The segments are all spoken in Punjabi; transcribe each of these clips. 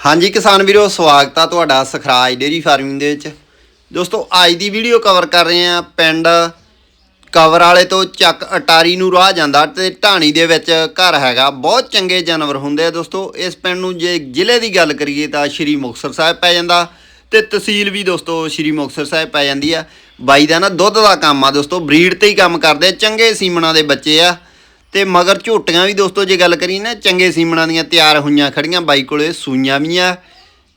ਹਾਂਜੀ ਕਿਸਾਨ ਵੀਰੋ, ਸਵਾਗਤ ਆ ਤੁਹਾਡਾ ਸਖਰਾਜ ਡੇਰੀ ਫਾਰਮਿੰਗ ਦੇ ਵਿੱਚ। ਦੋਸਤੋ, ਅੱਜ ਦੀ ਵੀਡੀਓ ਕਵਰ ਕਰ ਰਹੇ ਆ ਪਿੰਡ ਕਵਰ ਵਾਲੇ ਤੋਂ ਚੱਕ ਅਟਾਰੀ ਨੂੰ ਰਾਹ ਜਾਂਦਾ ਤੇ ਢਾਣੀ ਦੇ ਵਿੱਚ ਘਰ ਹੈਗਾ। ਬਹੁਤ ਚੰਗੇ ਜਾਨਵਰ ਹੁੰਦੇ ਆ ਦੋਸਤੋ। ਇਸ ਪਿੰਡ ਨੂੰ ਜੇ ਜ਼ਿਲ੍ਹੇ ਦੀ ਗੱਲ ਕਰੀਏ ਤਾਂ ਸ਼੍ਰੀ ਮੁਕਤਸਰ ਸਾਹਿਬ ਪੈ ਜਾਂਦਾ ਤੇ ਤਹਿਸੀਲ ਵੀ ਦੋਸਤੋ ਸ਼੍ਰੀ ਮੁਕਤਸਰ ਸਾਹਿਬ ਪੈ ਜਾਂਦੀ ਆ। ਬਾਈ ਦਾ ਨਾ ਦੁੱਧ ਦਾ ਕੰਮ ਆ ਦੋਸਤੋ। ਬਰੀਡ ਤੇ ਹੀ ਕੰਮ ਕਰਦੇ ਚੰਗੇ ਸੀਮਣਾ ਦੇ ਬੱਚੇ ਆ। ਤੇ ਮਗਰ ਝੋਟੀਆਂ ਵੀ ਦੋਸਤੋ, ਜੇ ਗੱਲ ਕਰੀ ਨਾ, ਚੰਗੇ ਸੀਮਣਾ ਦੀਆਂ ਤਿਆਰ ਹੋਈਆਂ ਖੜੀਆਂ, ਬਾਈ ਕੋਲੇ ਸੂਈਆਂ ਵੀ ਆ।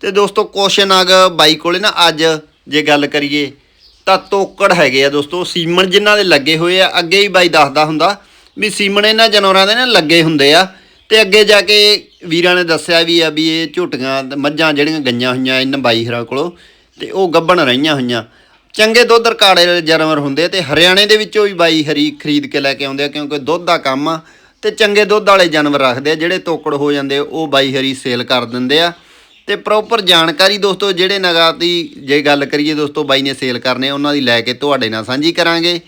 ਤੇ ਦੋਸਤੋ ਕੁਸ਼ਨ ਅਗ ਬਾਈ ਕੋਲੇ ਨਾ ਅੱਜ, ਜੇ ਗੱਲ ਕਰੀਏ, ਤਾਂ ਤੋਕੜ ਹੈਗੇ ਆ ਦੋਸਤੋ, ਸੀਮਣ ਜਿਨ੍ਹਾਂ ਦੇ ਲੱਗੇ ਹੋਏ ਆ। ਅੱਗੇ ਹੀ ਬਾਈ ਦੱਸਦਾ ਹੁੰਦਾ ਵੀ ਸੀਮਣ ਇਹਨਾਂ ਜਾਨਵਰਾਂ ਦੇ ਨਾ ਲੱਗੇ ਹੁੰਦੇ ਆ। ਤੇ ਅੱਗੇ ਜਾ ਕੇ ਵੀਰਾਂ ਨੇ ਦੱਸਿਆ ਵੀ ਆ ਵੀ ਇਹ ਝੋਟੀਆਂ, ਮੱਝਾਂ ਜਿਹੜੀਆਂ ਗਈਆਂ ਹੋਈਆਂ ਇਹਨਾਂ ਬਾਈ ਹਰਾਂ ਕੋਲੋਂ, ਤੇ ਉਹ ਗੱਭਣ ਰਹੀਆਂ ਹੋਈਆਂ। ਚੰਗੇ ਦੁੱਧ ਰਕਾੜੇ ਵਾਲੇ ਜਾਨਵਰ ਹੁੰਦੇ ਆ ਤੇ ਹਰਿਆਣੇ ਦੇ ਵਿੱਚੋਂ ਵੀ ਬਾਈ ਹਰੀ ਖਰੀਦ ਕੇ ਲੈ ਕੇ ਆਉਂਦੇ ਆ ਕਿਉਂਕਿ ਦੁੱਧ ਦਾ ਕੰਮ ਆ ਤੇ ਚੰਗੇ ਦੁੱਧ ਵਾਲੇ ਜਾਨਵਰ ਰੱਖਦੇ ਆ ਜਿਹੜੇ ਤੋਕੜ ਹੋ ਜਾਂਦੇ ਉਹ ਬਾਈ ਹਰੀ ਸੇਲ ਕਰ ਦਿੰਦੇ ਆ। ਤੇ ਪ੍ਰੋਪਰ ਜਾਣਕਾਰੀ ਦੋਸਤੋ ਜਿਹੜੇ ਨਗਾ ਦੀ ਜੇ ਗੱਲ ਕਰੀਏ ਦੋਸਤੋ ਬਾਈ ਨੇ ਸੇਲ ਕਰਨੇ ਉਹਨਾਂ ਦੀ ਲੈ ਕੇ ਤੁਹਾਡੇ ਨਾਲ ਸਾਂਝੀ ਕਰਾਂਗੇ।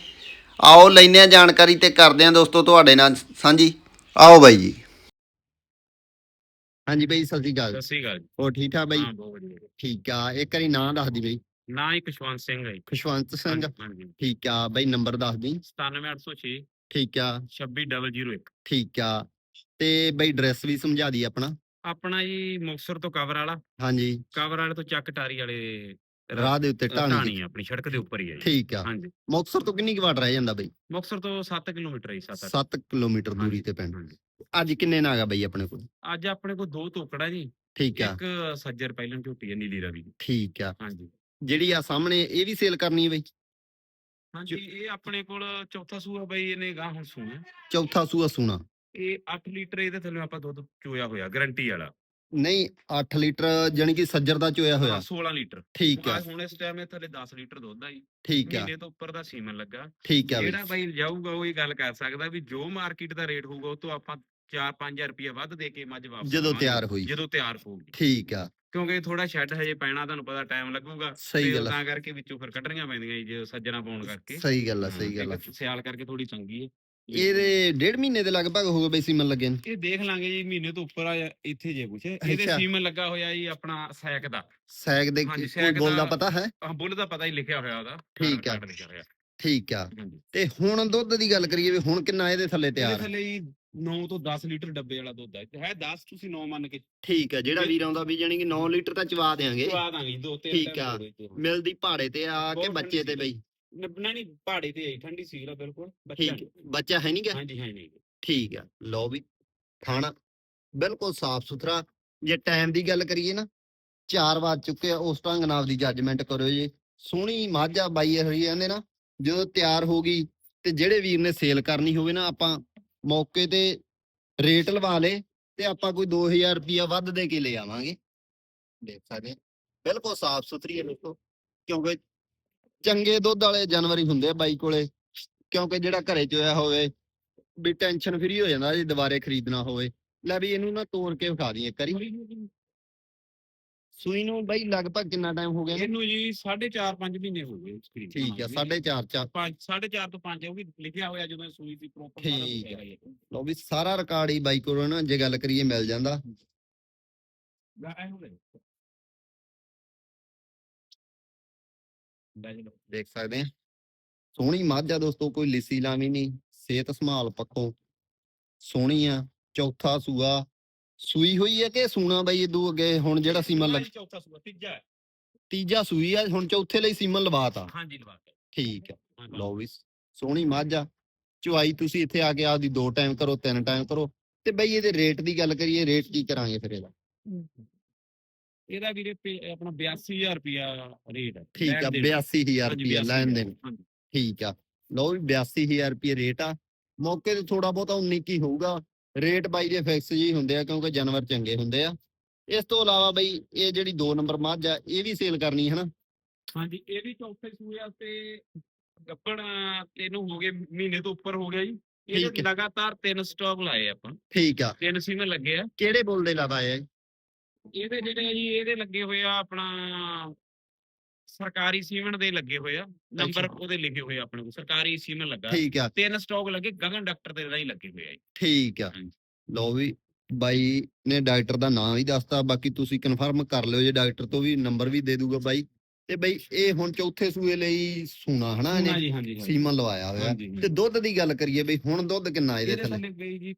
ਆਓ ਲੈਨੇ ਆ ਜਾਣਕਾਰੀ ਤੇ ਕਰਦੇ ਆ ਦੋਸਤੋ ਤੁਹਾਡੇ ਨਾਲ ਸਾਂਝੀ। ਆਓ ਬਾਈ ਜੀ। ਹਾਂਜੀ ਬਾਈ ਸਤਿ ਸ਼੍ਰੀ ਅਕਾਲ। ਸਤਿ ਸ੍ਰੀ ਅਕਾਲ ਜੀ। ਹੋਰ ਠੀਕ ਠਾਕ ਬਾਈ? ਹਾਂ ਬਹੁਤ ਵਧੀਆ। ਠੀਕ ਆ ਇੱਕ ਵਾਰੀ ਨਾਂ ਦੱਸ ਦੀ ਬਾਈ। ਨਾ ਹੀ ਖੁਸ਼ਵੰਤ ਸਿੰਘ ਹੈ ਜੀ। ਖੁਸ਼ਵੰਤ ਸਿੰਘ। ਹਾਂਜੀ, ਹਾਂਜੀ। ਠੀਕ ਆ ਬਾਈ ਨੰਬਰ ਦੱਸ ਦੀ। 97806 ਠੀਕ ਆ। 26001 ਠੀਕ ਆ। ਤੇ ਬਾਈ ਡਰੈਸ ਵੀ ਸਮਝਾ ਦੀ ਆਪਣਾ। ਆਪਣਾ ਜੀ ਮੁਕਸਰ ਤੋਂ ਕਵਰ ਵਾਲਾ। ਹਾਂਜੀ। ਕਵਰ ਵਾਲੇ ਤੋਂ ਚੱਕ ਟਾਰੀ ਵਾਲੇ ਰਾਹ ਦੇ ਉੱਤੇ ਢਾਣੀ ਢਾਣੀ ਆਪਣੀ ਸੜਕ ਦੇ ਉੱਪਰ ਹੀ ਹੈ ਜੀ। ਠੀਕ ਆ। ਹਾਂਜੀ। ਮੁਕਤਸਰ ਤੋਂ ਕਿੰਨੀ ਕੁ ਵਾਟ ਰਹਿ ਜਾਂਦਾ ਬਾਈ? ਮੁਕਸਰ ਤੋਂ 7 ਕਿਲੋਮੀਟਰ ਹੈ 7 7 ਕਿਲੋਮੀਟਰ ਦੂਰੀ ਤੇ ਪਿੰਡ ਅੱਜ ਕਿੰਨੇ ਨਾਗ ਬਾਈ ਆਪਣੇ ਕੋਲ? ਅੱਜ ਆਪਣੇ ਕੋਲ ਦੋ ਤੋਕੜਾ ਜੀ। ਠੀਕ ਆ। ਇੱਕ ਸੱਜਰ ਪਹਿਲਾਂ ਝੋਟੀ ਹੈ ਨੀਲੀ ਰਵੀ ਦੀ। ਠੀਕ ਆ। ਹਾਂਜੀ। ਜਿਹੜੀ ਆ ਸਾਹਮਣੇ ਇਹ ਵੀ ਸੇਲ ਕਰਨੀ ਹੈ ਬਾਈ? ਹਾਂਜੀ ਇਹ ਆਪਣੇ ਕੋਲ ਚੌਥਾ ਸੂਆ ਬਈ ਇਹਨੇ ਗਾਂ ਹੁਣ ਸੂਣਾ। ਚੌਥਾ ਸੂਆ ਸੂਣਾ। ਇਹ 8 ਲੀਟਰ ਇਹਦੇ ਥੱਲੇ ਆਪਾਂ ਦੁੱਧ ਚੋਇਆ ਹੋਇਆ ਗਾਰੰਟੀ ਵਾਲਾ। ਨਹੀਂ 8 ਲੀਟਰ ਜਾਨੀ ਕਿ ਸੱਜਰ ਦਾ ਚੋਇਆ ਹਾਂ, ਹੋਇਆ 16 ਲੀਟਰ। ਠੀਕ ਆ। ਹੁਣ ਇਸ ਟਾਈਮ ਇਹ ਥੱਲੇ 10 ਲੀਟਰ ਦੁੱਧ ਆ ਜੀ। ਠੀਕ ਆ। ਮਹੀਨੇ ਤੋਂ ਉੱਪਰ ਦਾ ਸੀਮਨ ਲੱਗਾ। ਠੀਕ ਆ ਜਿਹੜਾ ਬਾਈ ਜਾਊਗਾ ਉਹ ਇਹ ਗੱਲ ਕਰ ਸਕਦਾ ਵੀ ਜੋ ਮਾਰਕੀਟ ਦਾ ਰੇਟ ਹੋਊਗਾ ਉਹ ਤੋਂ ਆਪਾਂ 4-5000 ਰੁਪਏ ਵੱਧ ਦੇ ਕੇ ਮੱਝ ਵਾਪਸ ਜਦੋਂ ਤਿਆਰ ਹੋਈ। ਜਦੋਂ ਤਿਆਰ ਹੋਊਗੀ। ਠੀਕ ਆ। ਕਿਉਂਕਿ ਥੋੜਾ ਸ਼ੈੱਡ ਹਜੇ ਪੈਣਾ ਤੁਹਾਨੂੰ ਪਤਾ ਟਾਈਮ ਲੱਗੂਗਾ ਸਹੀ ਗੱਲ ਆ। ਤਾਂ ਕਰਕੇ ਵਿੱਚੋਂ ਫਿਰ ਕੱਢਣੀਆਂ ਪੈਂਦੀਆਂ ਜੀ ਜੇ ਸੱਜਣਾ ਪਾਉਣ ਕਰਕੇ। ਸਹੀ ਗੱਲ ਆ ਹਾਂ, ਸਹੀ ਗੱਲ ਆ। ਇੱਕ ਸਿਆਲ ਕਰਕੇ ਥੋੜੀ ਚੰਗੀ ਹੈ ਇਹਦੇ ਡੇਢ ਮਹੀਨੇ ਦੇ ਲਗਭਗ ਹੋ ਗਏ ਬਈ ਸੀਮਨ ਲੱਗੇ ਨੂੰ। ਇਹ ਦੇਖ ਲਾਂਗੇ ਜੀ ਮਹੀਨੇ ਤੋਂ ਉੱਪਰ ਆ ਇੱਥੇ ਜੇ ਕੁਛ। ਇਹਦੇ ਅੱਛਾ। ਸੀਮਨ ਲੱਗਾ ਹੋਇਆ ਜੀ ਆਪਣਾ ਸੈਕ ਦਾ। ਸੈਗ ਦੇ ਹਾਂਜੀ, ਕੋਈ ਬੋਲ ਦਾ ਪਤਾ ਹੈ? ਆਹ ਬੁੱਲ ਦਾ ਪਤਾ ਹੀ ਲਿਖਿਆ ਹੋਇਆ ਉਹਦਾ। ਠੀਕ ਆ। ਕਾਰਡ ਲਿਖਿਆ ਹੋਇਆ। ਠੀਕ ਆ। ਹਾਂਜੀ। ਤੇ ਹੁਣ ਦੁੱਧ ਦੀ ਗੱਲ ਕਰੀਏ ਵੀ ਹੁਣ ਕਿੰਨਾ ਇਹਦੇ ਥੱਲੇ ਇਹਦੇ ਤਿਆਰ ਥੱਲੇ ਜੀ 9 ਤੋਂ 10 ਲੀਟਰ ਡੱਬੇ ਵਾਲਾ ਦੁੱਧ ਹੈ ਹੈ 10 ਤੁਸੀਂ 9 ਮੰਨ ਕੇ ਠੀਕ ਆ ਜਿਹੜਾ ਵੀਰ ਆਉਂਦਾ ਵੀ ਜਾਨੀ ਕਿ 9 ਲੀਟਰ ਤਾਂ ਚਵਾ ਦੇਾਂਗੇ ਚਵਾ ਦਾਂਗੇ ਦੋ ਤਿੰਨ ਠੀਕ ਆ। ਮਿਲਦੀ ਪਹਾੜੇ ਤੇ ਆ ਕੇ ਬੱਚੇ ਤੇ ਬਈ। ਨਾ ਨਹੀਂ ਪਹਾੜੇ ਤੇ ਆਈ ਠੰਡੀ ਸੀਲ ਆ ਬਿਲਕੁਲ ਬੱਚਾ ਨਹੀਂ। ਬੱਚਾ ਹੈ ਨਹੀਂ ਗਾ ਹਾਂਜੀ ਹਾਂ ਨਹੀਂ। ਠੀਕ ਆ ਲਓ ਵੀ ਖਾਣਾ ਬਿਲਕੁਲ ਸਾਫ਼ ਸੁਥਰਾ ਜੇ ਟਾਈਮ ਦੀ ਗੱਲ ਕਰੀਏ ਨਾ 4 ਵਜ ਚੁੱਕੇ ਆ ਉਸ ਢੰਗ ਨਾਲ ਦੀ ਜੱਜਮੈਂਟ ਕਰੋ ਜੀ। ਸੋਹਣੀ ਮਾਝਾ ਬਾਈ ਹਰੀ ਜਾਂਦੇ ਨਾ ਜਦੋਂ ਤਿਆਰ ਹੋ ਗਈ ਤੇ ਜਿਹੜੇ ਵੀਰ ਨੇ ਸੇਲ ਕਰਨੀ ਹੋਵੇ ਨਾ ਆਪਾਂ ਮੌਕੇ ਤੇ ਰੇਟ ਲਵਾ ਲੇ ਤੇ ਆਪਾਂ ਕੋਈ 2000 ਰੁਪਿਆ ਵੱਧ ਦੇ ਕੇ ਲੈ ਆਵਾਂਗੇ। ਦੇਖ ਸਕਦੇ ਬਿਲਕੁਲ ਸਾਫ਼ ਸੁਥਰੀ ਹੈ ਦੇਖੋ ਕਿਉਂਕਿ ਚੰਗੇ ਦੁੱਧ ਵਾਲੇ ਜਾਨਵਰ ਹੀ ਹੁੰਦੇ ਆ ਬਾਈ ਕੋਲੇ, ਕਿਉਂਕਿ ਜਿਹੜਾ ਘਰੇ ਚੋਇਆ ਹੋਵੇ ਵੀ ਟੈਨਸ਼ਨ ਫਰੀ ਹੋ ਜਾਂਦਾ, ਜੇ ਦੁਬਾਰੇ ਖਰੀਦਣਾ ਹੋਵੇ। ਲੈ ਵੀ ਇਹਨੂੰ ਨਾ ਤੋੜ ਕੇ ਵਿਖਾ ਦੀ ਇੱਕ ਸੂਈ ਨੂੰ ਬਾਈ ਲਗਭਗ ਕਿੰਨਾ ਟਾਈਮ ਹੋ ਗਿਆ? ਇਹਨੂੰ? ਜੀ 4.5 5 ਮਹੀਨੇ ਹੋ ਗਏ ਠੀਕ ਆ ਬਣਾਉਂਦੇ। ਸਾਢੇ ਚਾਰ ਚਾਰ। ਪੰਜ- ਸਾਢੇ ਚਾਰ ਤੋਂ 5 ਉਹ ਵੀ ਲਿਖਿਆ ਹੋਇਆ ਜਦੋਂ ਸੂਈ ਦੀ ਪ੍ਰੋਪਰ ਠੀਕ ਆ। ਲਓ ਵੀ ਸਾਰਾ ਰਿਕਾਰਡ ਹੀ ਬਾਈ ਕੋਲੋਂ ਨਾ ਜੇ ਗੱਲ ਕਰੀਏ ਮਿਲ ਜਾਂਦਾ। ਦੇਖ ਸਕਦੇ ਆ। ਸੋਹਣੀ ਮੱਝ ਆ ਦੋਸਤੋ ਕੋਈ ਲਿੱਸੀ ਲਾਵੀ ਨਹੀਂ। ਸਿਹਤ ਸੰਭਾਲ ਪੱਖੋਂ ਸੋਹਣੀ ਆ। ਚੌਥਾ ਸੂਆ। ਸੂਈ ਹੋਈ ਹੈ ਕਿ ਸੂਣਾ ਬਾਈ ਇਦੋਂ ਅੱਗੇ ਹੁਣ ਜਿਹੜਾ ਸੀਮਨ ਲੱਗ ਚੌਥਾ ਸੂਆ ਤੀਜਾ ਹੈ। ਤੀਜਾ ਸੂਈ ਆ ਹੁਣ ਚੌਥੇ ਲਈ ਸੀਮਨ ਲਵਾਤਾ। ਹਾਂਜੀ ਲਵਾ ਕੇ ਠੀਕ ਆ ਹਾਂਜੀ। ਲਓ ਵੀ ਸੋਹਣੀ ਮੱਝ ਆ। ਚੁਆਈ ਤੁਸੀਂ ਇੱਥੇ ਆ ਕੇ ਆਪਦੀ ਦੋ ਟਾਈਮ ਕਰੋ ਤਿੰਨ ਟਾਈਮ ਕਰੋ। ਤੇ ਬਈ ਇਹਦੇ ਰੇਟ ਦੀ ਗੱਲ ਕਰੀਏ ਰੇਟ ਕੀ ਕਰਾਂਗੇ ਫਿਰ ਇਹਦਾ? ਇਹਦਾ ਵੀਰੇ ਪੇ- ਆਪਣਾ 82000 ਰੁਪਿਆ ਰੇਟ ਹੈ। ਠੀਕ ਆ ਲੈਣ ਦੇਣ। 82000 ਹਾਂਜੀ, ਰੁਪਏ 82,000 ਲੈਣ ਦੇਣ। ਹਾਂਜੀ। ਠੀਕ ਆ। ਲਓ ਵੀ 82000 ਰੁਪਏ ਰੇਟ ਆ। ਮੌਕੇ ਤੇ ਥੋੜਾ ਬਹੁਤਾ 19 ਕੀ ਹੋਊਗਾ। ਰੇਟ ਬਾਈ ਦੇ ਫਿਕਸ ਜੀ ਹੁੰਦੇ ਆ ਕਿਉਂਕਿ ਜਾਨਵਰ ਚੰਗੇ ਹੁੰਦੇ ਆ। ਇਸ ਤੋਂ ਇਲਾਵਾ ਬਈ ਇਹ ਜਿਹੜੀ 2 ਨੰਬਰ ਮੱਝ ਆ ਇਹ ਵੀ ਸੇਲ ਕਰਨੀ ਹੈ ਨਾ? ਹਾਂਜੀ ਇਹ ਵੀ ਚੌਥੇ ਸੂਏ ਵਾਸਤੇ ਗੱਪਣ ਤੈਨੂੰ ਹੋ ਗਏ ਮਹੀਨੇ ਤੋਂ ਉੱਪਰ ਹੋ ਗਿਆ ਜੀ। ਠੀਕ ਇਹ ਹੈ। ਲਗਾਤਾਰ ਤਿੰਨ ਸਟਾਕ ਲਾਏ ਆਪਾਂ। ਠੀਕ ਆ। ਤਿੰਨ ਸੀਮਨ ਲੱਗੇ ਆ। ਕਿਹੜੇ ਬੁੱਲ ਦੇ ਹੈ ਇਹਦੇ ਜਿਹੜੇ ਆ ਜੀ ਇਹਦੇ ਲੱਗੇ ਹੋਏ ਆ ਆਪਣਾ ਸਰਕਾਰੀ ਸੀਮਨ ਦੇ ਲੱਗੇ ਹੋਏ ਆ ਨੰਬਰ। ਉਹਦੇ ਲਿਖੇ ਹੋਏ ਆਪਣੇ ਕੋਲ ਸਰਕਾਰੀ ਸੀਮਨ ਲੱਗਾ ਠੀਕ ਆ ਤਿੰਨ ਸਟਾਕ ਲੱਗੇ ਗਗਨ ਡਾਕਟਰ ਦੇ ਰਾਹੀਂ ਲੱਗੇ ਹੋਏ ਆ। ਠੀਕ ਆ। ਲਓ ਵੀ ਬਾਈ ਨੇ ਡਾਕਟਰ ਦਾ ਨਾਮ ਵੀ ਦੱਸਤਾ ਬਾਕੀ ਤੁਸੀਂ ਕਨਫਰਮ ਕਰ ਲਿਓ ਜੇ ਡਾਕਟਰ ਤੋਂ ਵੀ ਨੰਬਰ ਵੀ ਦੇ ਦੂਗਾ ਬਾਈ ਤੇ ਬਾਈ ਇਹ ਹੁਣ ਚੌਥੇ ਸੂਏ ਲਈ ਸੂਣਾ ਹਨਾ ਹਾਂਜੀ ਇਹਨੇ ਹਾਂਜੀ ਸੀਮਨ ਲਵਾਇਆ ਹੋਇਆ। ਹਾਂਜੀ, ਤੇ ਦੁੱਧ ਦੀ ਗੱਲ ਕਰੀਏ ਬਈ ਹੁਣ ਦੁੱਧ ਕਿੰਨਾ ਇਹਦੇ ਇਹਦੇ ਥੱਲੇ? ਥੱਲੇ ਗਈ ਜੀ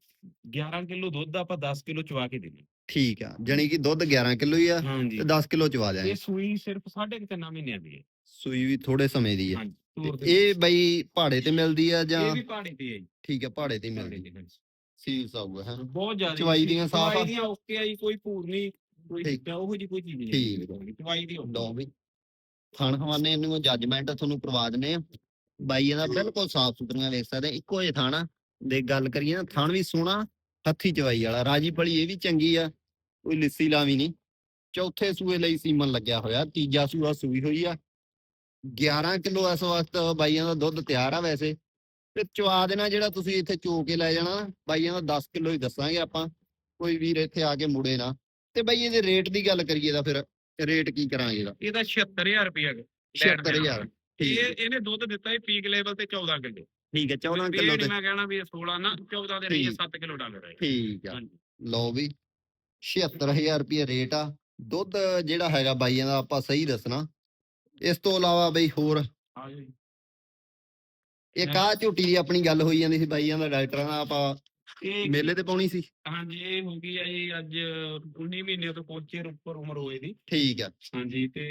11 ਕਿਲੋ ਦੁੱਧ ਆਪਾਂ 10 ਕਿਲੋ ਚਵਾ ਕੇ ਦੇਣੀ। ਠੀਕ ਆ ਜਾਣੀ ਕਿ ਦੁੱਧ 11 ਕਿਲੋ ਹੀ ਆ ਹਾਂਜੀ। ਤੇ 10 ਕਿਲੋ ਚਵਾ ਜਾਏ ਇਹ ਸੂਈ ਸਿਰਫ 3.5 ਮਹੀਨਿਆਂ ਦੀ ਹੈ। ਸੂਈ ਵੀ ਥੋੜੇ ਸਮੇਂ ਦੀ ਆ ਹਾਂਜੀ ਤੇ ਤੋਰ ਦੇ ਇਹ ਬਈ ਪਹਾੜੇ ਤੇ ਮਿਲਦੀ ਆ ਜਾਂ ਇਹ ਵੀ ਪਹਾੜੀ ਤੇ ਹੈ ਜੀ। ਠੀਕ ਆ ਪਹਾੜੇ ਤੇ ਹੀ ਮਿਲਦੀ ਤੇ, ਹਾਂਜੀ। ਸੀਲ ਸਾਊਗਾ ਹੈ ਬਹੁਤ ਜ਼ਿਆਦਾ ਚਵਾਈ ਦੀਆਂ ਸਾਫ਼ ਆ? ਚਵਾਈ ਦੀਆਂ ਓਕੇ ਆ ਜੀ ਕੋਈ ਭੂਰ ਨਹੀਂ ਕੋਈ ਠੀਕ। ਉਹੋ ਜੀ ਕੋਈ ਚੀਜ਼ ਨਹੀਂ ਠੀਕ। ਚਵਾਈ ਦੀ okay। ਲਓ ਵੀ ਥਣ ਹਵਾਨੇ ਜੱਜਮੈਂਟ ਤੁਹਾਨੂੰ ਕਰਵਾ ਦਿੰਨੇ ਆ ਬਾਈ ਇਹਦਾ ਬਿਲਕੁਲ ਸਾਫ਼ ਸੁਥਰੀਆਂ ਵੇਖ ਸਕਦੇ, ਇੱਕੋ ਜਿਹਾ ਥਾਣਾ। ਦੇ ਗੱਲ ਕਰੀਏ ਨਾ, ਥਣ ਵੀ ਸੋਹਣਾ, ਹੱਥੀ ਚਵਾਈ ਵਾਲਾ, ਰਾਜੀ ਭਲੀ ਇਹ ਵੀ ਚੰਗੀ ਆ, ਕੋਈ ਲਿੱਸੀ ਲਾਵੀ ਨਹੀਂ। ਚੌਥੇ ਸੂਏ ਲਈ ਸੀਮਨ ਲੱਗਿਆ ਹੋਇਆ, ਤੀਜਾ ਸੂਆ ਸੂਈ ਹੋਈ ਆ। 11 ਕਿਲੋ ਇਸ ਵਕਤ ਬਾਈਆਂ ਦਾ ਦੁੱਧ ਤਿਆਰ ਆ ਵੈਸੇ। ਤੇ ਚਵਾ ਦੇਣਾ ਜਿਹੜਾ ਤੁਸੀਂ ਇੱਥੇ ਚੋ ਕੇ ਲੈ ਜਾਣਾ, ਬਾਈਆਂ ਦਾ 10 ਕਿਲੋ ਹੀ ਦੱਸਾਂਗੇ ਆਪਾਂ, ਕੋਈ ਵੀਰ ਇੱਥੇ ਆ ਕੇ ਮੁੜੇ ਨਾ। ਤੇ ਬਾਈ ਇਹਦੇ ਰੇਟ ਦੀ ਗੱਲ ਕਰੀਏ ਤਾਂ ਫਿਰ ਰੇਟ ਕੀ ਕਰਾਂਗੇ ਇਹਦਾ? ਇਹਦਾ 76000 ਰੁਪਇਆ 76000 ਠੀਕ ਇਹ ਇਹਨੇ ਦੁੱਧ ਦਿੱਤਾ ਹੈ ਪੀਕ ਲੈਵਲ ਤੇ 14 ਕਿਲੋ। ਠੀਕ ਹੈ 14 ਵੀ ਕਿਲੋ ਇਹ ਤੇ ਮੈਂ ਕਹਿਣਾ ਵੀ ਇਹ 16 ਨਾ 14 ਦੇ ਰਹੀ ਹੈ ਠੀਕ। 7 ਕਿਲੋ ਡਾਲਰ ਹੈ। ਠੀਕ ਆ। ਲਓ ਵੀ 76000 ਰੁਪਏ ਰੇਟ ਆ। ਦੁੱਧ ਜਿਹੜਾ ਹੈਗਾ ਬਾਈਆਂ ਦਾ ਆਪਾਂ ਸਹੀ ਦੱਸਣਾ। ਇਸ ਤੋਂ ਇਲਾਵਾ ਬਈ ਹੋਰ। ਇੱਕ ਆ ਝੋਟੀ ਦੀ ਆਪਣੀ ਗੱਲ ਹੋਈ ਜਾਂਦੀ ਸੀ ਬਾਈਆਂ ਦਾ ਡਾਕਟਰਾਂ ਦਾ ਆਪਾਂ ਇਹ ਮੇਲੇ ਤੇ ਪਾਉਣੀ ਸੀ। ਹਾਂਜੀ ਇਹ ਹੋ ਗਈ ਹੈ ਜੀ ਅੱਜ 19 ਮਹੀਨੇ ਤੋਂ ਪਹੁੰਚੇ ਉੱਪਰ ਉਮਰ ਹੋਏ ਦੀ। ਠੀਕ ਆ। ਹਾਂਜੀ ਤੇ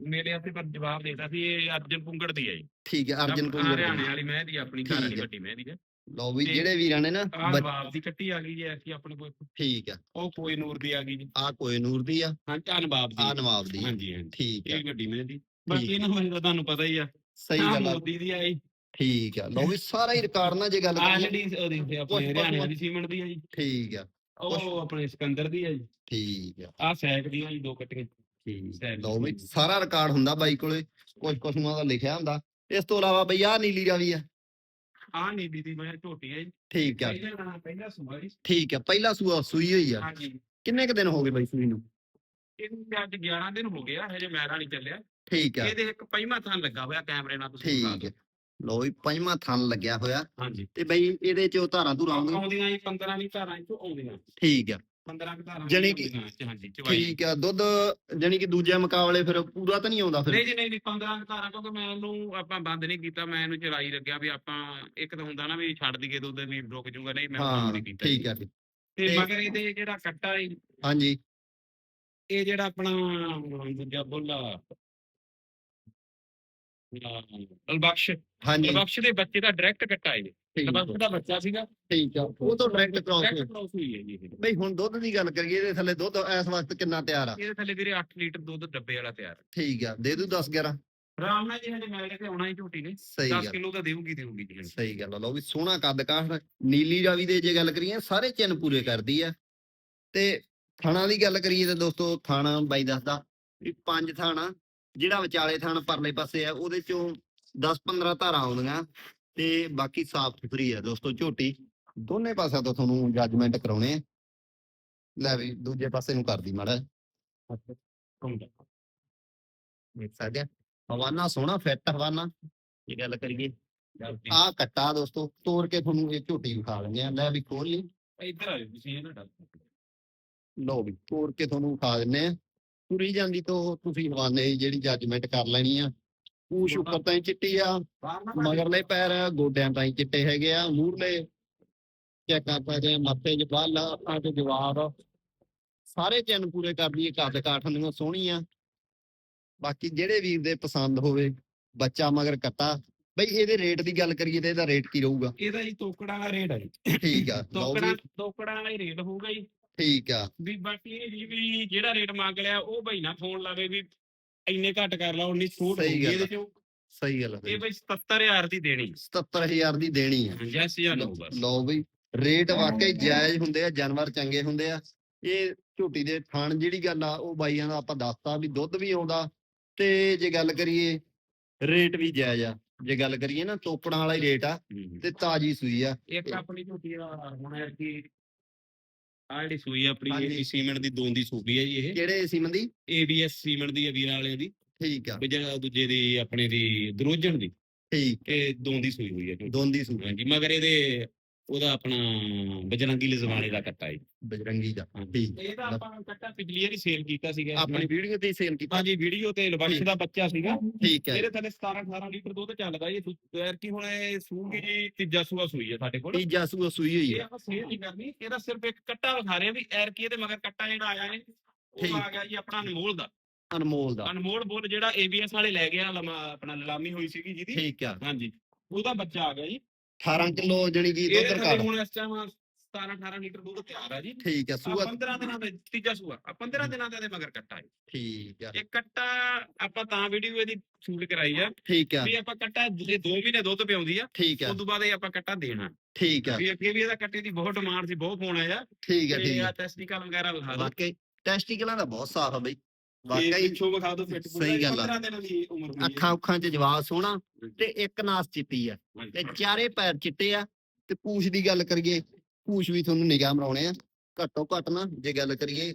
ਮੇਰੇ ਆਪੇ ਪਰ ਜਵਾਬ ਦੇਤਾ ਸੀ ਇਹ ਅਰਜਨ ਪੁੰਗੜ ਦੀ ਹੈ ਜੀ। ਠੀਕ ਹੈ ਅਰਜਨ ਕੁੰਗੜ ਹਰਿਆਣੇ ਵਾਲੀ ਮੈਂ ਦੀ ਆਪਣੀ ਘਰ ਵਾਲੀ। ਵੱਡੀ ਮੈਂ ਦੀ ਹੈ ਲਓ ਵੀ ਜਿਹੜੇ ਵੀਰਾਂ ਨੇ ਨਾ ਨਵਾਬ ਦੀ ਕੱਟੀ ਆ ਗਈ ਜੀ ਐਸੀ ਆਪਣੇ ਕੋਲ। ਠੀਕ ਆ। ਉਹ ਕੋਈ ਨੂਰ ਦੀ ਆ ਗਈ ਜੀ। ਆ ਕੋਈ ਨੂਰ ਦੀ ਆ। ਹਾਂ ਆ ਨਵਾਬ ਦੀ ਆ ਨਵਾਬ ਦੀ ਆ। ਹਾਂਜੀ ਹਾਂਜੀ। ਠੀਕ ਆ। ਇਹ ਗੱਡੀ ਮੈਂ ਦੀ ਬਾਕੀ ਇਹਨਾਂ ਬਾਰੇ ਤਾਂ ਤੁਹਾਨੂੰ ਪਤਾ ਹੀ ਆ। ਸਹੀ ਗੱਲ ਆ। ਮੋਦੀ ਦੀ ਆਈ ਠੀਕ ਆ ਲਓ ਵੀ ਸਾਰਾ ਹੀ ਰਿਕਾਰਡ ਨਾ ਜੇ ਗੱਲ ਆ ਕਰੀਏ ਜਿਹੜੀ ਉਹਦੀ ਆਪਣੇ ਕੁਛ- ਹਰਿਆਣੇ ਵਾਲੀ ਸੀਮੈਂਟ ਦੀ ਆ ਜੀ। ਠੀਕ ਆ ਉਹ ਆਪਣੇ ਸਿਕੰਦਰ ਦੀ ਆ ਜੀ। ਠੀਕ ਆ। ਆ ਸੈਕ ਦੀਆਂ ਜੀ ਦੋ ਕੱਟੀਆਂ। ਠੀਕ ਲਓ ਵੀ ਸਾਰਾ ਰਿਕਾਰਡ ਹੁੰਦਾ ਬਾਈ ਕੋਲੇ ਕੁਝ ਕੁਝ ਨੂੰ ਦਾ ਲਿਖਿਆ ਹੁੰਦਾ। ਇਸ ਤੋਂ ਇਲਾਵਾ ਬਈ ਆ ਨੀਲੀ ਰਾਵੀ ਆ। ਆ ਨੀਲੀ ਦੀ ਮੈਂ ਝੋਟੀ ਆ ਜੀ। ਠੀਕ ਆ। ਪਹਿਲਾਂ ਨਾ ਪਹਿਲਾਂ ਠੀਕ ਆ ਪਹਿਲਾ ਸੂਆ ਸੂਈ ਹੋਈ ਆ। ਹਾਂਜੀ। ਕਿੰਨੇ ਕ ਦਿਨ ਹੋ ਗਏ ਬਾਈ ਸੂਈ ਨੂੰ? ਇਹਨੂੰ ਤੇ ਅੱਜ 11 ਦਿਨ ਹੋ ਗਿਆ ਹਜੇ ਮੈਰਾ ਨਹੀਂ ਚੱਲਿਆ। ਠੀਕ ਆ। ਇਹਦੇ ਇੱਕ ਪੰਜਵਾਂ ਥਾਂ ਲੱਗਾ ਹੋਇਆ ਕੈਮਰੇ ਨਾਲ ਤੁਸੀਂ ਠੀਕ ਦਿਓ। ਲਓ ਵੀ ਪੰਜਵਾਂ ਥਣ ਲੱਗਿਆ ਹੋਇਆ। ਹਾਂਜੀ। ਤੇ ਬਈ ਇਹਦੇ ਚੋਂ ਧਾਰਾਂ ਧੁਰਾਂ ਆਉਂਦੀਆਂ? ਆਉਂਦੀਆਂ ਜੀ 15 ਦੀ ਧਾਰਾਂ ਚੋਂ ਆਉਂਦੀਆਂ। ਠੀਕ ਆ। 15 ਦੀ ਧਾਰਾਂ ਜਾਣੀ ਕਿ- ਆਉਂਦੀਆਂ ਚ, ਹਾਂਜੀ ਚਵਾਈ। ਠੀਕ ਆ ਦੁੱਧ ਜਾਨੀ ਕਿ ਦੂਜੇ ਮੁਕਾਬਲੇ ਫਿਰ ਪੂਰਾ ਤਾਂ ਨਹੀਂ ਆਉਂਦਾ ਫਿਰ? ਨਹੀਂ ਜੀ ਨਹੀਂ ਨਹੀਂ 15 ਦੀ ਧਾਰਾਂ ਕਿਉਂਕਿ ਮੈਂ ਇਹਨੂੰ ਆਪਾਂ ਬੰਦ ਨਹੀਂ ਕੀਤਾ ਮੈਂ ਇਹਨੂੰ ਚਲਾਈ ਲੱਗਿਆ ਵੀ ਆਪਾਂ ਇੱਕ ਤਾਂ ਹੁੰਦਾ ਨਾ ਵੀ ਛੱਡ ਦਈਏ ਦੁੱਧ ਵੀ ਰੁਕ ਜਾਊਗਾ ਨਹੀਂ ਮੈਂ ਬੰਦ ਨਹੀਂ ਕੀਤਾ ਠੀਕ ਆ ਠੀਕ। ਤੇ ਮਗਰ ਇਹਦੇ ਜਿਹੜਾ ਕੱਟਾ ਹੈ ਹਾਂਜੀ। ਇਹ ਜਿਹੜਾ ਆਪਣਾ ਦੂਜਾ ਬੋਲਾ ਅਲਬਖਸ਼ ਹਾਂਜੀ। ਅਲਬਖਸ਼ ਦੇ ਬੱਚੇ ਦਾ ਡਾਇਰੈਕਟ ਕੱਟਾ ਹੈ ਅਲਬਖਸ਼ ਦਾ ਬੱਚਾ ਸੀਗਾ। ਠੀਕ ਆ ਉਹ ਤੋਂ ਡਾਇਰੈਕਟ ਕ੍ਰਾਸ ਡਾਇਰੈਕਟ ਕ੍ਰਾਸ ਹੋਈ ਹੈ ਜੀ ਇਹ। ਬਈ ਹੁਣ ਦੁੱਧ ਦੀ ਗੱਲ ਕਰੀਏ ਇਹਦੇ ਥੱਲੇ ਦੁੱਧ ਇਸ ਵਕਤ ਕਿੰਨਾ ਤਿਆਰ ਆ? ਇਹਦੇ ਥੱਲੇ ਵੀਰੇ 8 ਲੀਟਰ ਦੁੱਧ ਡੱਬੇ ਵਾਲਾ ਤਿਆਰ। ਹੈ। ਠੀਕ ਆ ਦੇ ਦੂ 10 11 ਆਰਾਮ ਨਾਲ ਜੀ ਹਜੇ ਮਿਲ ਕੇ ਆਉਣਾ ਹੀ ਝੋਟੀ ਨੇ। ਸਹੀ 10 ਗੱਲ। ਕਿਲੋ ਤਾਂ ਦੇਊਗੀ ਦੇਊਗੀ ਜੀ। ਸਹੀ ਗੱਲ ਆ ਲਓ ਵੀ ਸੋਹਣਾ ਕੱਦ ਕਾਠ ਨੀਲੀ ਰਾਵੀ ਦੇ ਜੇ ਗੱਲ ਕਰੀਏ ਸਾਰੇ ਚਿੰਨ ਪੂਰੇ ਕਰਦੀ ਆ। ਤੇ ਥਾਣਾ ਦੀ ਗੱਲ ਕਰੀਏ ਤਾਂ ਦੋਸਤੋ ਥਾਣਾ ਬਾਈ ਦੱਸਦਾ ਵੀ ਪੰਜ ਥਾਣਾ। ਜਿਹੜਾ ਵਿਚਾਲੇ ਥਾਣ ਪਰਲੇ ਪਾਸੇ ਆ ਉਹਦੇ ਚੋਂ 10 15 ਧਾਰਾਂ ਆਉਂਦੀਆਂ ਤੇ ਬਾਕੀ ਸਾਫ਼ ਸੁਥਰੀ ਆ ਦੋਸਤੋ ਝੋਟੀ। ਦੋਨੇ ਪਾਸਿਆਂ ਤੋਂ ਤੁਹਾਨੂੰ ਜੱਜਮੈਂਟ ਕਰਾਉਣੇ ਆ। ਲੈ ਵੀ ਦੂਜੇ ਪਾਸੇ ਨੂੰ ਕਰਦੀ ਮਾੜਾ ਦੇਖ ਸਕਦੇ ਆ ਹਵਾਨਾ ਸੋਹਣਾ ਫਿੱਟ ਹਵਾਨਾ। ਇਹ ਗੱਲ ਕਰੀਏ ਆ ਕੱਟਾ ਦੋਸਤੋ ਤੋੜ ਕੇ ਤੁਹਾਨੂੰ ਇਹ ਝੋਟੀ ਵਿਖਾ ਲੈਂਦੇ ਆ। ਲੈ ਵੀ ਖੋਲ ਲਈ। ਇੱਧਰ ਆਇਓ ਤੁਸੀਂ ਇਹਨਾਂ ਦਾ ਲਓ ਵੀ ਤੋੜ ਕੇ ਤੁਹਾਨੂੰ ਵਿਖਾ ਦਿੰਨੇ ਆ। ਤੁਰੀ ਜਾਂਦੀ ਤੋਂ ਤੁਸੀਂ ਹਵਾਨੇ ਜਿਹੜੀ ਜੱਜਮੈਂਟ ਕਰ ਲੈਣੀ ਆ। ਪੂਛ ਉੱਪਰ ਤਾਂ ਚਿੱਟੀ ਆ ਮਗਰਲੇ ਪੈਰ ਗੋਡਿਆਂ ਤਾਂ ਚਿੱਟੇ ਹੈਗੇ ਆ ਮੂਰਲੇ ਚੈੱਕ ਕਰਦਾ ਜੇ ਮੱਥੇ 'ਚ ਬੱਲ ਅੱਖਾਂ 'ਚ ਜਵਾਬ ਸਾਰੇ ਚਿੰਨ ਪੂਰੇ ਕਰਦੀ ਹੈ ਕੱਦ ਕਾਠ ਦੀਆਂ ਸੋਹਣੀਆਂ ਬਾਕੀ ਜਿਹੜੇ ਵੀਰ ਦੇ ਪਸੰਦ ਹੋਵੇ ਬੱਚਾ ਮਗਰ ਕੱਟਾ ਬਈ ਇਹਦੇ ਰੇਟ ਦੀ ਗੱਲ ਕਰੀਏ ਤੇ ਇਹਦਾ ਰੇਟ ਕੀ ਰਹੂਗਾ? ਇਹਦਾ ਜੀ ਤੋਕੜਾ ਦਾ ਰੇਟ ਹੈ ਜੀ। ਠੀਕ ਆ ਤੋਕੜਾ ਤੋਕੜਾ ਦਾ ਹੀ ਰੇਟ ਹੋਊਗਾ ਜੀ। ਠੀਕ ਆ। ਵੀ ਬਾਕੀ ਇਹ ਜੀ ਵੀ ਜਿਹੜਾ ਰੇਟ ਮੰਗ ਲਿਆ ਉਹ ਭਾਈ ਨਾ ਫੋਨ ਲਾਵੇ ਵੀ ਇੰਨੇ ਘੱਟ ਕਰ ਲਾ ਉਨੀ ਛੂਟ ਸਹੀ ਹੋਊਗੀ ਗੱਲ ਇਹਦੇ ਆ। ਚੋਂ। ਸਹੀ ਗੱਲ ਇਹ ਹੈ ਬਈ 77000 ਦੀ ਦੇਣੀ। 77000 ਦੀ ਦੇਣੀ ਆ। ਜੈਸ ਜਾਂ ਲਓ ਬਸ। ਲਓ ਬਈ ਰੇਟ ਵਾਕਈ ਜਾਇਜ਼ ਹੁੰਦੇ ਆ ਜਾਨਵਰ ਚੰਗੇ ਹੁੰਦੇ ਆ। ਇਹ ਝੋਟੀ ਦੇ ਥਣ ਜਿਹੜੀ ਗੱਲ ਆ ਉਹ ਬਾਈਆਂ ਦਾ ਆਪਾਂ ਦੱਸਤਾ ਵੀ ਦੁੱਧ ਵੀ ਆਉਂਦਾ ਤੇ ਜੇ ਗੱਲ ਕਰੀਏ ਰੇਟ ਵੀ ਜਾਇਜ਼ ਆ। ਜੇ ਗੱਲ ਕਰੀਏ ਨਾ ਤੋਪੜਾਂ ਵਾਲਾ ਹੀ ਰੇਟ ਆ ਤੇ ਤਾਜੀ ਸੂਈ ਆ। ਇੱਕ ਆਪਣੀ ਝੋਟੀ ਦਾ ਹੁਣ ਹੈ ਕਿ ਆ ਜਿਹੜੀ ਸੂਈ ਆ ਆਪਣੀ ਹਾਂਜੀ। ਇਹ ਸੀਮੈਂਟ ਦੀ ਦੋਨ ਦੀ ਸੂਬੀ ਹੈ ਜੀ ਇਹ। ਕਿਹੜੇ ਸੀਮਨ ਦੀ? ਏਬੀਐਸ ਸੀਮੈਂਟ ਦੀ ਹੈ ਵੀਰਾਂ ਵਾਲਿਆਂ ਦੀ। ਠੀਕ ਆ। ਵੀ ਜਿਹੜਾ ਦੂਜੇ ਦੀ ਆਪਣੇ ਦੀ ਦਰੋਜਣ ਦੀ। ਠੀਕ ਇਹ ਦੋਨ ਦੀ ਸੂਈ ਹੋਈ ਹੈ ਝੋਟੀ। ਦੋਂਦੀ ਸੂਈ। ਹਾਂਜੀ ਮਗਰ ਇਹਦੇ ਉਹਦਾ ਆਪਣਾ ਬਜਰੰਗੀ ਲਿਜ਼ਵਾਨੇ ਦਾ ਕੱਟਾ ਹੈ ਬਜਰੰਗੀ ਦਾ। ਠੀਕ। ਇਹ ਤਾਂ ਆਪਾਂ ਕੱਟਾ ਪਿਛਲੀ ਵਾਰੀ ਸੇਲ ਕੀਤਾ ਸੀਗਾ। ਆਪਣੀ ਵੀਡੀਓ ਤੇ ਸੇਲ ਕੀਤਾ। ਹਾਂਜੀ ਵੀਡੀਓ ਤੇ ਲਵਸ਼ ਦਾ ਬੱਚਾ ਸੀਗਾ। ਠੀਕ ਹੈ। ਇਹਦੇ ਥੱਲੇ 17 18 ਲੀਟਰ ਦੁੱਧ ਚੱਲਦਾ ਇਹ ਦੁੱਧ ਕੀ ਹੁਣ ਇਹ ਸੂਗੀ ਜੀ ਤੀਜਾ ਸੂਆ ਸੂਈ ਹੈ ਸਾਡੇ ਕੋਲ। ਤੀਜਾ ਸੂਆ ਸੂਈ ਹੋਈ ਹੈ। ਆਪਾਂ ਸੇਲ ਨਹੀਂ ਕਰਨੀ। ਇਹਦਾ ਸਿਰਫ ਇੱਕ ਕੱਟਾ ਵਿਖਾ ਰਹੇ ਆ ਵੀ ਐਰ ਕੀ ਇਹਦੇ ਮਗਰ ਕੱਟਾ ਜਿਹੜਾ ਆਇਆ ਹੈ ਠੀਕ। ਉਹ ਆ ਗਿਆ ਜੀ ਆਪਣਾ ਅਨਮੋਲ ਦਾ। ਅਨਮੋਲ ਦਾ। ਅਨਮੋਲ ਬੁੱਲ ਜਿਹੜਾ ABS ਵਾਲੇ ਲੈ ਗਿਆ ਆਪਣਾ ਨਿਲਾਮੀ ਹੋਈ ਸੀਗੀ ਜਿਹਦੀ। ਠੀਕ ਆ ਹਾਂਜੀ। ਉਹਦਾ ਬੱਚਾ ਆ ਗਿਆ ਜੀ। 18 ਕਿਲੋ ਜਿਹੜੀ ਕੀ ਦੁੱਧ ਘੜ ਹੁਣ ਇਸ ਟਾਈਮ 17 18 ਲੀਟਰ ਦੁੱਧ ਤਿਆਰ ਆ ਜੀ। ਠੀਕ ਆ ਆਹ ਸੂਆ 15 ਦਿਨਾਂ ਦਾ ਤੀਜਾ ਸੂਆ। ਆਹ 15 ਦਿਨਾਂ ਦਾ ਇਹਦੇ ਮਗਰ ਕੱਟਾ ਹੈ ਠੀਕ ਆ। ਇਹ ਕੱਟਾ ਆਪਾਂ ਤਾਂ ਵੀਡੀਓ ਇਹਦੀ ਸ਼ੂਟ ਕਰਾਈ ਆ ਠੀਕ ਆ। ਵੀ ਆਪਾਂ ਕੱਟਾ ਜੇ 2 ਮਹੀਨੇ ਦੁੱਧ ਪਿਆਉਂਦੀ ਆ ਠੀਕ ਆ। ਉਸ ਤੋਂ ਬਾਅਦ ਇਹ ਆਪਾਂ ਕੱਟਾ ਦੇਣਾ। ਠੀਕ ਆ। ਵੀ ਅੱਗੇ ਵੀ ਇਹਦਾ ਕੱਟੇ ਦੀ ਬਹੁਤ ਡਿਮਾਂਡ ਸੀ ਬਹੁਤ ਫੋਨ ਆਇਆ। ਠੀਕ ਆ ਤੇ ਠੀਕ ਆ। ਆ ਟੈਸਟੀਕਲ ਵਗੈਰਾ ਵਿਖਾ ਦਿਓ। ਵਾਕਈ ਟੈਸਟੀਕਲਾਂ ਦਾ ਬਹੁਤ ਸਾਫ਼ ਆ ਬਈ। ਇਹ ਵਾਕਈ ਪਿੱਛੋਂ ਵਿਖਾ ਦਿਓ ਫਿੱਟ ਸਹੀ ਗੱਲ ਆ। 15 ਦਿਨਾਂ ਦੀ ਉਮਰ ਹੋਈ ਹੈ। ਅੱਖਾਂ ਉੱਖਾਂ 'ਚ ਜਵਾਬ ਸੋਹਣਾ ਤੇ ਇੱਕ ਨਾਸ ਚਿੱਟੀ ਆ। ਤੇ ਚਾਰੇ ਪੈਰ ਚਿੱਟੇ ਆ। ਤੇ ਪੂਛ ਦੀ ਗੱਲ ਕਰੀਏ ਪੂਛ ਵੀ ਤੁਹਾਨੂੰ ਨਿਗਾਹ ਮਰਾਉਣੇ ਆ। ਘੱਟੋ ਘੱਟ ਨਾ ਜੇ ਗੱਲ ਕਰੀਏ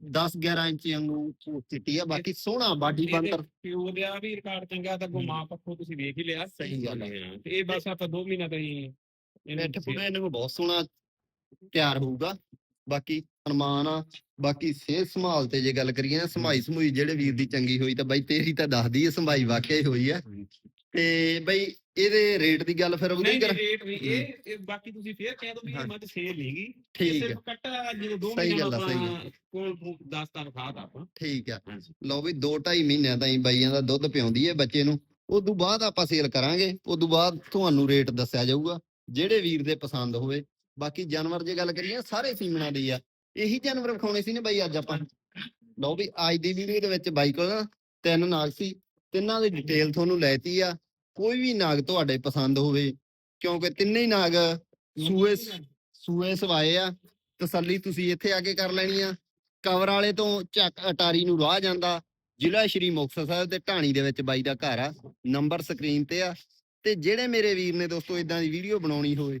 10 11 ਇੰਚ ਵਾਂਗੂ ਪੂਛ ਚਿੱਟੀ ਆ। ਬਾਕੀ ਸੋਹਣਾ ਬਾਡੀ ਬੰਤਰ ਪਿਓ ਦਾ ਵੀ ਰਿਕਾਰਡ ਚੰਗਾ ਤਾਂ ਕੋ ਮਾਂ ਪੱਖੋਂ ਤੁਸੀਂ ਵੇਖ ਹੀ ਲਿਆ। ਸਹੀ ਗੱਲ ਆ। ਹਾਂ, ਤੇ ਇਹ ਬਸ ਆਪਾਂ 2 ਮਹੀਨਾ ਤਾਂ ਹੀ ਬੈਠ ਪੁੜੇ ਇਹਨੂੰ ਬਹੁਤ ਸੋਹਣਾ ਤਿਆਰ ਹੋਊਗਾ। ਬਾਕੀ ਅਨੁਮਾਨ ਆ ਬਾਕੀ ਸਿਹਤ ਸੰਭਾਲ ਤੇ ਜੇ ਗੱਲ ਕਰੀਏ ਨਾ ਸਮਾਈ ਸਮੂਈ ਜਿਹੜੇ ਵੀਰ ਦੀ ਚੰਗੀ ਹੋਈ ਤਾਂ ਬਾਈ ਤੇਰੀ ਤਾਂ ਦੱਸਦੀ ਹੈ ਸੰਭਾਈ ਵਾਕਿਆ ਹੀ ਹੋਈ ਆ। ਤੇ ਬਈ ਇਹਦੇ ਰੇਟ ਦੀ ਗੱਲ ਫਿਰ ਉਹਦੀ ਕਰ ਰੇਟ ਨਹੀਂ ਇਹ ਇਹ ਬਾਕੀ ਤੁਸੀਂ ਫੇਰ ਕਹਿ ਦੋ ਵੀ ਹਾਂ। ਇਹ ਮੱਝ ਸੇਲ ਨਹੀਂਗੀ ਇਹ ਠੀਕ ਸਿਰਫ ਕੱਟਾ ਜਦੋਂ 2 ਸਹੀ ਮਹੀਨੇ ਗੱਲ ਆ, ਸਹੀ ਆਪਣਾ ਕੋਲ 10 ਤਾਂ ਖਾਦਾ ਆਪਾਂ। ਠੀਕ ਆ। ਹਾਂਜੀ। ਲਓ ਵੀ 2.5 ਮਹੀਨਿਆਂ ਤਾਈਂ ਬਾਈਆਂ ਦਾ ਦੁੱਧ ਪਿਆਉਂਦੀ ਹੈ ਬੱਚੇ ਨੂੰ। ਉਦੋਂ ਬਾਅਦ ਆਪਾਂ ਸੇਲ ਕਰਾਂਗੇ ਉਦੋਂ ਬਾਅਦ ਤੁਹਾਨੂੰ ਰੇਟ ਦੱਸਿਆ ਜਾਊਗਾ। ਜਿਹੜੇ ਵੀਰ ਦੇ ਪਸੰਦ ਹੋਵੇ ਬਾਕੀ ਜਾਨਵਰ ਜੇ ਗੱਲ ਕਰੀਏ, ਸਾਰੇ ਸੀਮਣਾ ਦੇ ਆ। ਇਹੀ ਜਾਨਵਰ ਵਿਖਾਉਣੇ ਸੀ ਨੇ ਬਾਈ ਅੱਜ ਆਪਾਂ। ਲਓ ਵੀ ਅੱਜ ਦੀ ਵੀਡੀਓ ਦੇ ਵਿੱਚ ਬਾਈ ਕੋਲ ਤਿੰਨ ਨਾਗ ਸੀ। ਤਿੰਨਾਂ ਦੀ ਡਿਟੇਲ ਤੁਹਾਨੂੰ ਲੈਤੀ ਆ। ਕੋਈ ਵੀ ਨਾਗ ਤੁਹਾਡੇ ਪਸੰਦ ਹੋਵੇ, ਕਿਉਂਕਿ ਤਿੰਨੇ ਹੀ ਨਾਗ ਸੂਏ ਸੂਏ ਸਵਾਏ ਆ। ਤਸੱਲੀ ਤੁਸੀਂ ਇੱਥੇ ਆ ਕੇ ਕਰ ਲੈਣੀ ਆ। ਕਵਰ ਵਾਲੇ ਤੋਂ ਚੱਕ ਅਟਾਰੀ ਨੂੰ ਰਾਹ ਜਾਂਦਾ। ਜ਼ਿਲ੍ਹਾ ਸ਼੍ਰੀ ਮੁਕਤਸਰ ਸਾਹਿਬ ਦੇ ਢਾਣੀ ਦੇ ਵਿੱਚ ਬਾਈ ਦਾ ਘਰ ਆ। ਨੰਬਰ ਸਕਰੀਨ ਤੇ ਆ। ਤੇ ਜਿਹੜੇ ਮੇਰੇ ਵੀਰ ਨੇ ਦੋਸਤੋ ਇਦਾਂ ਦੀ ਵੀਡੀਓ ਬਣਾਉਣੀ ਹੋਵੇ